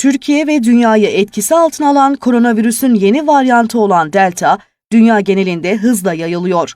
Türkiye ve dünyayı etkisi altına alan koronavirüsün yeni varyantı olan Delta, dünya genelinde hızla yayılıyor.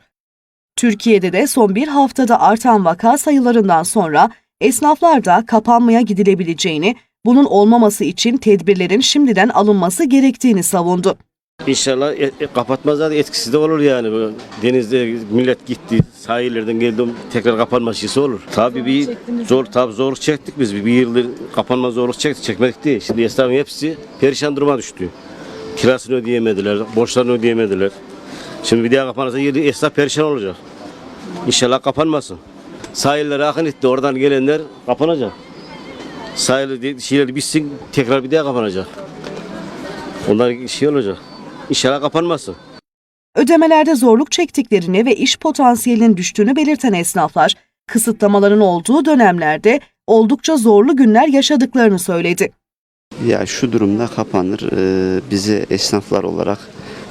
Türkiye'de de son bir haftada artan vaka sayılarından sonra esnaflar da kapanmaya gidilebileceğini, bunun olmaması için tedbirlerin şimdiden alınması gerektiğini savundu. İnşallah e, e, kapatmazlar da etkisi de olur yani. Bu Denizde millet gitti, sahillerden geldim tekrar kapanma şeysi olur. Tabii bir zor, tabii zorluk çektik biz. Bir, yıldır kapanma zorluk çektik, çekmedik değil. Şimdi esnafın hepsi perişan duruma düştü. Kirasını ödeyemediler, borçlarını ödeyemediler. Şimdi bir daha kapanırsa yeri esnaf perişan olacak. İnşallah kapanmasın. Sahillere akın etti, oradan gelenler kapanacak. Sahil şeyler bitsin, tekrar bir daha kapanacak. Onlar şey olacak. İnşallah kapanmasın. Ödemelerde zorluk çektiklerini ve iş potansiyelinin düştüğünü belirten esnaflar, kısıtlamaların olduğu dönemlerde oldukça zorlu günler yaşadıklarını söyledi. Ya şu durumda kapanır. Ee, bize esnaflar olarak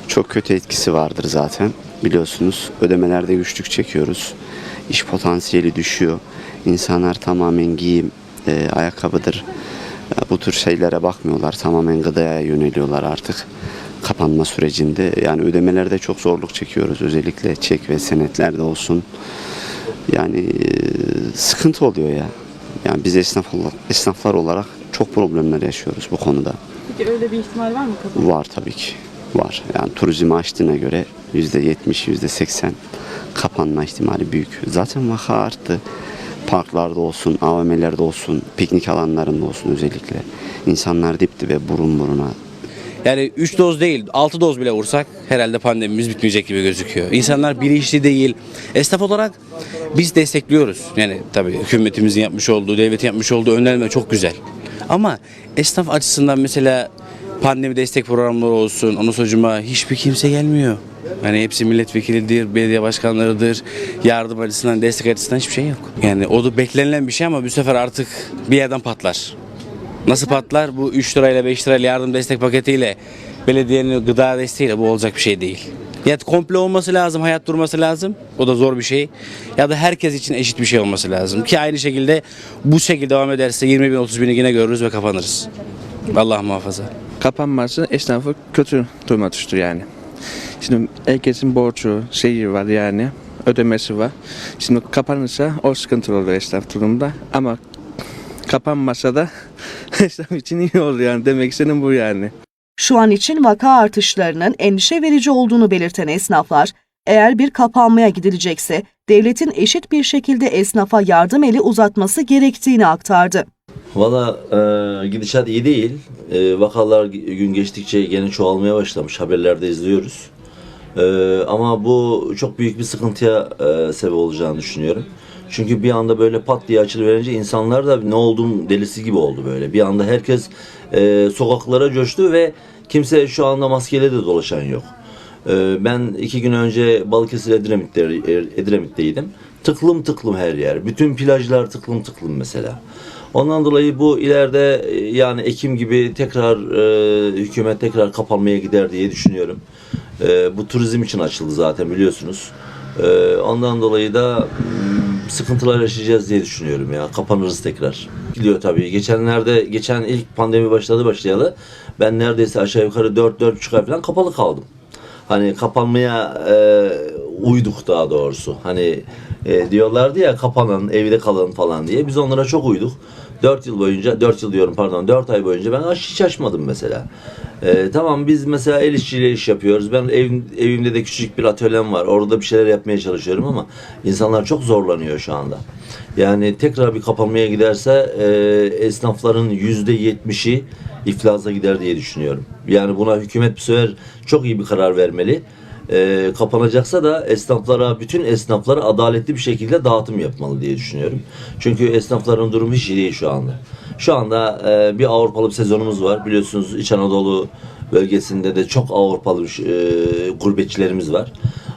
çok kötü etkisi vardır zaten. Biliyorsunuz ödemelerde güçlük çekiyoruz. İş potansiyeli düşüyor. İnsanlar tamamen giyim, e, ayakkabıdır. e, Bu tür şeylere bakmıyorlar. Tamamen gıdaya yöneliyorlar artık kapanma sürecinde. Yani ödemelerde çok zorluk çekiyoruz. Özellikle çek ve senetlerde olsun. Yani e, sıkıntı oluyor ya. Yani biz esnaf olarak, esnaflar olarak çok problemler yaşıyoruz bu konuda. Peki öyle bir ihtimal var mı kapanma? Var tabii ki. Var. Yani turizmi açtığına göre %70, %80 kapanma ihtimali büyük. Zaten vaka arttı. Parklarda olsun, AVM'lerde olsun, piknik alanlarında olsun özellikle. İnsanlar dip dibe burun buruna Yani 3 doz değil 6 doz bile vursak herhalde pandemimiz bitmeyecek gibi gözüküyor. İnsanlar bilinçli değil. Esnaf olarak biz destekliyoruz. Yani tabii hükümetimizin yapmış olduğu, devletin yapmış olduğu önlenme çok güzel. Ama esnaf açısından mesela pandemi destek programları olsun, onun sonucuma hiçbir kimse gelmiyor. Yani hepsi milletvekilidir, belediye başkanlarıdır, yardım açısından, destek açısından hiçbir şey yok. Yani o da beklenilen bir şey ama bu sefer artık bir yerden patlar. Nasıl patlar? Bu 3 lirayla 5 lirayla yardım destek paketiyle belediyenin gıda desteğiyle bu olacak bir şey değil. Ya komple olması lazım, hayat durması lazım. O da zor bir şey. Ya da herkes için eşit bir şey olması lazım. Ki aynı şekilde bu şekilde devam ederse 20 bin 30 bini yine görürüz ve kapanırız. Allah muhafaza. kapanması esnafı kötü duruma düştü yani. Şimdi herkesin borcu, şeyi var yani, ödemesi var. Şimdi kapanırsa o sıkıntı olur esnaf durumda ama kapanmasa da esnaf için iyi olur yani demek istediğim bu yani. Şu an için vaka artışlarının endişe verici olduğunu belirten esnaflar, eğer bir kapanmaya gidilecekse devletin eşit bir şekilde esnafa yardım eli uzatması gerektiğini aktardı. Valla e, gidişat iyi değil. E, vakalar gün geçtikçe gene çoğalmaya başlamış. Haberlerde izliyoruz. E, ama bu çok büyük bir sıkıntıya e, sebep olacağını düşünüyorum. Çünkü bir anda böyle pat diye açılıverince insanlar da ne olduğum delisi gibi oldu böyle. Bir anda herkes e, sokaklara coştu ve kimse şu anda maskeyle de dolaşan yok. E, ben iki gün önce Balıkesir Edremit'te, Edremit'teydim. Tıklım tıklım her yer. Bütün plajlar tıklım tıklım mesela. Ondan dolayı bu ileride e, yani Ekim gibi tekrar e, hükümet tekrar kapanmaya gider diye düşünüyorum. E, bu turizm için açıldı zaten biliyorsunuz. E, ondan dolayı da sıkıntılar yaşayacağız diye düşünüyorum ya. Kapanırız tekrar. Gidiyor tabii. Geçenlerde geçen ilk pandemi başladı başlayalı ben neredeyse aşağı yukarı 4-4,5 ay falan kapalı kaldım. Hani kapanmaya e, uyduk daha doğrusu. Hani e, diyorlardı ya kapanın, evde kalın falan diye. Biz onlara çok uyduk. 4 yıl boyunca, 4 yıl diyorum pardon, 4 ay boyunca ben hiç açmadım mesela. E, tamam biz mesela el işçiliği iş yapıyoruz. Ben evim, evimde de küçük bir atölyem var. Orada bir şeyler yapmaya çalışıyorum ama insanlar çok zorlanıyor şu anda. Yani tekrar bir kapanmaya giderse e, esnafların yüzde yetmişi iflaza gider diye düşünüyorum. Yani buna hükümet bir sefer çok iyi bir karar vermeli. E, kapanacaksa da esnaflara, bütün esnaflara adaletli bir şekilde dağıtım yapmalı diye düşünüyorum. Çünkü esnafların durumu hiç iyi değil şu anda. Şu anda e, bir Avrupalı bir sezonumuz var. Biliyorsunuz İç Anadolu bölgesinde de çok Avrupalı e, gurbetçilerimiz var.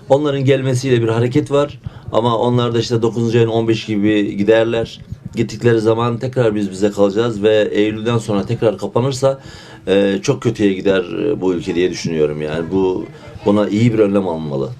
Onların gelmesiyle bir hareket var. Ama onlar da işte 9. ayın 15 gibi giderler. Gittikleri zaman tekrar biz bize kalacağız ve Eylül'den sonra tekrar kapanırsa e, çok kötüye gider e, bu ülke diye düşünüyorum. Yani bu buna iyi bir önlem alınmalı.